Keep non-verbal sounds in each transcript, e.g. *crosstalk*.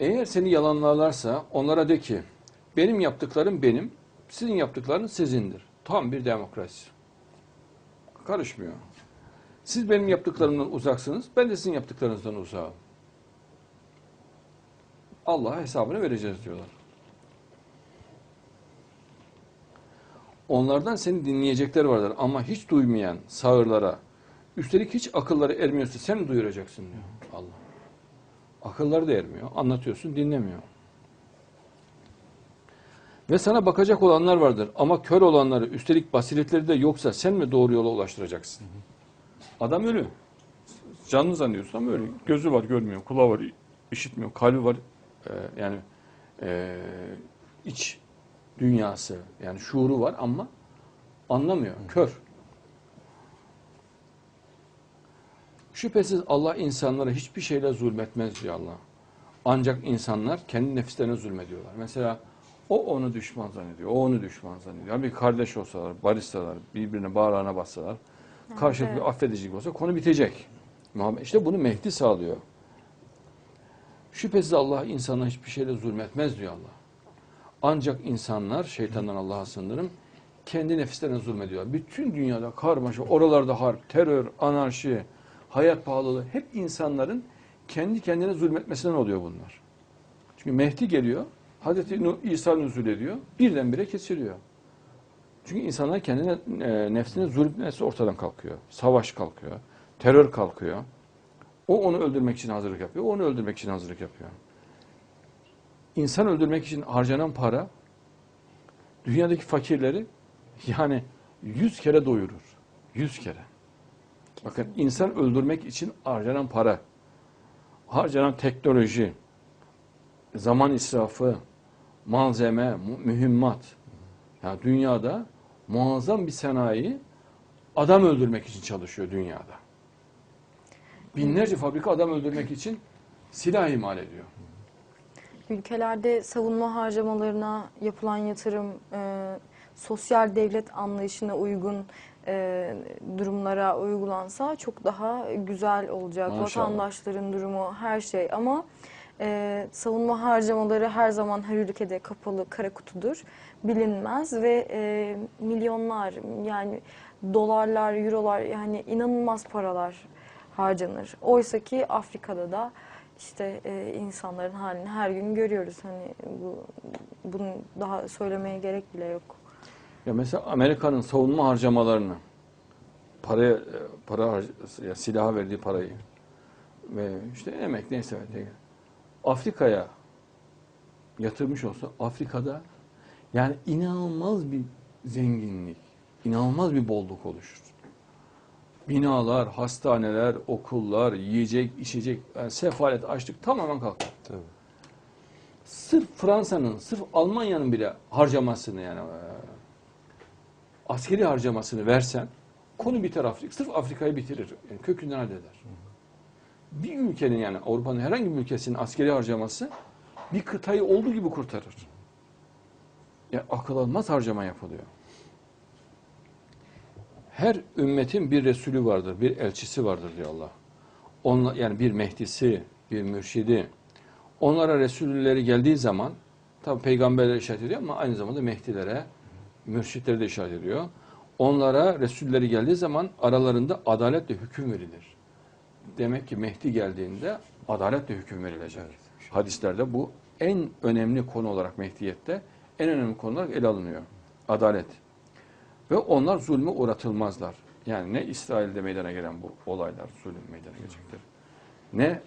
Eğer seni yalanlarlarsa onlara de ki benim yaptıklarım benim, sizin yaptıklarınız sizindir. Tam bir demokrasi. Karışmıyor. Siz benim yaptıklarımdan uzaksınız, ben de sizin yaptıklarınızdan uzağım. Allah'a hesabını vereceğiz diyorlar. Onlardan seni dinleyecekler vardır ama hiç duymayan sağırlara, üstelik hiç akılları ermiyorsa sen duyuracaksın diyor Allah. Akılları da ermiyor. Anlatıyorsun, dinlemiyor. Ve sana bakacak olanlar vardır ama kör olanları, üstelik basiretleri de yoksa sen mi doğru yola ulaştıracaksın? Adam ölü. Canlı zannediyorsun ama ölü. Gözü var görmüyor, kulağı var işitmiyor, kalbi var e, yani e, iç dünyası yani şuuru var ama anlamıyor, kör. Şüphesiz Allah insanlara hiçbir şeyle zulmetmez diyor Allah. Ancak insanlar kendi nefislerine zulmediyorlar. Mesela o onu düşman zannediyor, o onu düşman zannediyor. Bir kardeş olsalar, barışsalar, birbirine bağrına bassalar, karşılıklı evet. affedicilik olsa konu bitecek. İşte bunu Mehdi sağlıyor. Şüphesiz Allah insana hiçbir şeyle zulmetmez diyor Allah. Ancak insanlar, şeytandan Allah'a sığınırım, kendi nefislerine zulmediyorlar. Bütün dünyada karmaşa, oralarda harp, terör, anarşi, hayat pahalılığı hep insanların kendi kendine zulmetmesinden oluyor bunlar. Çünkü Mehdi geliyor, Hazreti İsa nüzul ediyor, birdenbire kesiliyor. Çünkü insanlar kendine, e, nefsine zulmetmesi ortadan kalkıyor. Savaş kalkıyor, terör kalkıyor. O onu öldürmek için hazırlık yapıyor, o onu öldürmek için hazırlık yapıyor. İnsan öldürmek için harcanan para, dünyadaki fakirleri yani yüz kere doyurur. Yüz kere. Bakın insan öldürmek için harcanan para, harcanan teknoloji, zaman israfı, malzeme, mühimmat. Yani dünyada muazzam bir sanayi adam öldürmek için çalışıyor dünyada. Binlerce fabrika adam öldürmek için silah imal ediyor. Ülkelerde savunma harcamalarına yapılan yatırım, e, sosyal devlet anlayışına uygun e, durumlara uygulansa çok daha güzel olacak. Maşallah. Vatandaşların durumu, her şey ama e, savunma harcamaları her zaman her ülkede kapalı kara kutudur. Bilinmez ve e, milyonlar yani dolarlar, eurolar yani inanılmaz paralar harcanır. Oysa ki Afrika'da da işte e, insanların halini her gün görüyoruz. Hani bu bunu daha söylemeye gerek bile yok. Ya mesela Amerika'nın savunma harcamalarını, paraya, para harc- ya silaha verdiği parayı ve işte emek neyse Afrika'ya yatırmış olsa Afrika'da yani inanılmaz bir zenginlik, inanılmaz bir bolluk oluşur. Binalar, hastaneler, okullar, yiyecek, içecek, yani sefalet, açlık tamamen kalkar. Tabii. Sırf Fransa'nın, sırf Almanya'nın bile harcamasını yani askeri harcamasını versen konu biter Afrika. Sırf Afrika'yı bitirir. Yani kökünden halleder. Bir ülkenin yani Avrupa'nın herhangi bir ülkesinin askeri harcaması bir kıtayı olduğu gibi kurtarır. Ya akıl almaz harcama yapılıyor. Her ümmetin bir Resulü vardır, bir elçisi vardır diyor Allah. Onla, yani bir Mehdisi, bir mürşidi. Onlara Resulleri geldiği zaman tabi peygamberlere işaret ediyor ama aynı zamanda Mehdilere, mürşitlere de işaret ediyor. Onlara Resulleri geldiği zaman aralarında adaletle hüküm verilir. Demek ki Mehdi geldiğinde adaletle hüküm verilecek. Hadislerde bu en önemli konu olarak Mehdiyette en önemli konu olarak ele alınıyor. Adalet. Ve onlar zulme uğratılmazlar. Yani ne İsrail'de meydana gelen bu olaylar zulüm meydana gelecektir. Ne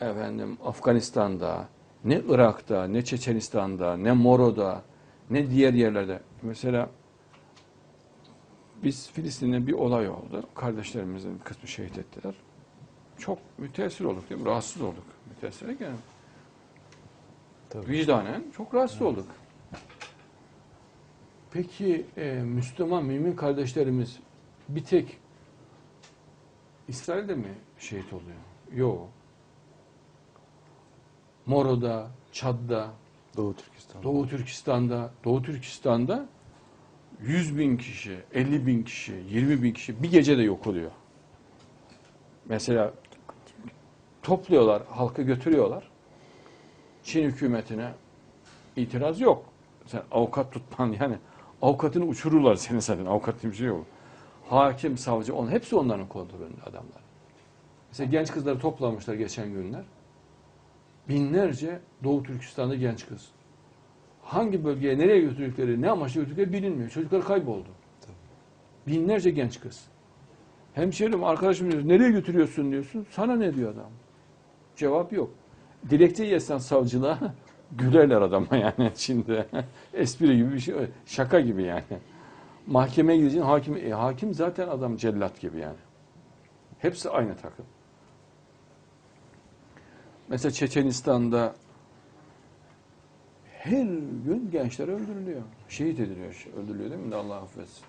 efendim Afganistan'da, ne Irak'ta, ne Çeçenistan'da, ne Moro'da, ne diğer yerlerde. Mesela biz Filistin'de bir olay oldu. Kardeşlerimizin kısmı şehit ettiler. Çok müteessir olduk değil mi? Rahatsız olduk. Müteessir yani. Tabii. Vicdanen çok rahatsız olduk. Peki e, Müslüman, mümin kardeşlerimiz bir tek İsrail'de mi şehit oluyor? Yok. Moro'da, Çad'da, Doğu Türkistan. Doğu Türkistan'da, Doğu Türkistan'da 100 bin kişi, 50 bin kişi, 20 bin kişi bir gecede yok oluyor. Mesela topluyorlar, halkı götürüyorlar. Çin hükümetine itiraz yok. Sen avukat tutman yani avukatını uçururlar seni zaten. Avukat diye bir şey yok. Hakim, savcı, on, hepsi onların kontrolünde adamlar. Mesela genç kızları toplamışlar geçen günler. Binlerce Doğu Türkistan'da genç kız. Hangi bölgeye, nereye götürdükleri, ne amaçla götürdükleri bilinmiyor. Çocuklar kayboldu. Binlerce genç kız. Hemşerim, arkadaşım diyor, nereye götürüyorsun diyorsun. Sana ne diyor adam? Cevap yok. Dilekçe yesen savcılığa *laughs* gülerler adama *laughs* yani Çin'de. *laughs* Espri gibi bir şey. Şaka gibi yani. Mahkemeye gideceksin hakim, e, hakim zaten adam cellat gibi yani. Hepsi aynı takım. Mesela Çeçenistan'da her gün gençler öldürülüyor. Şehit ediliyor. Öldürülüyor değil mi? Allah affetsin.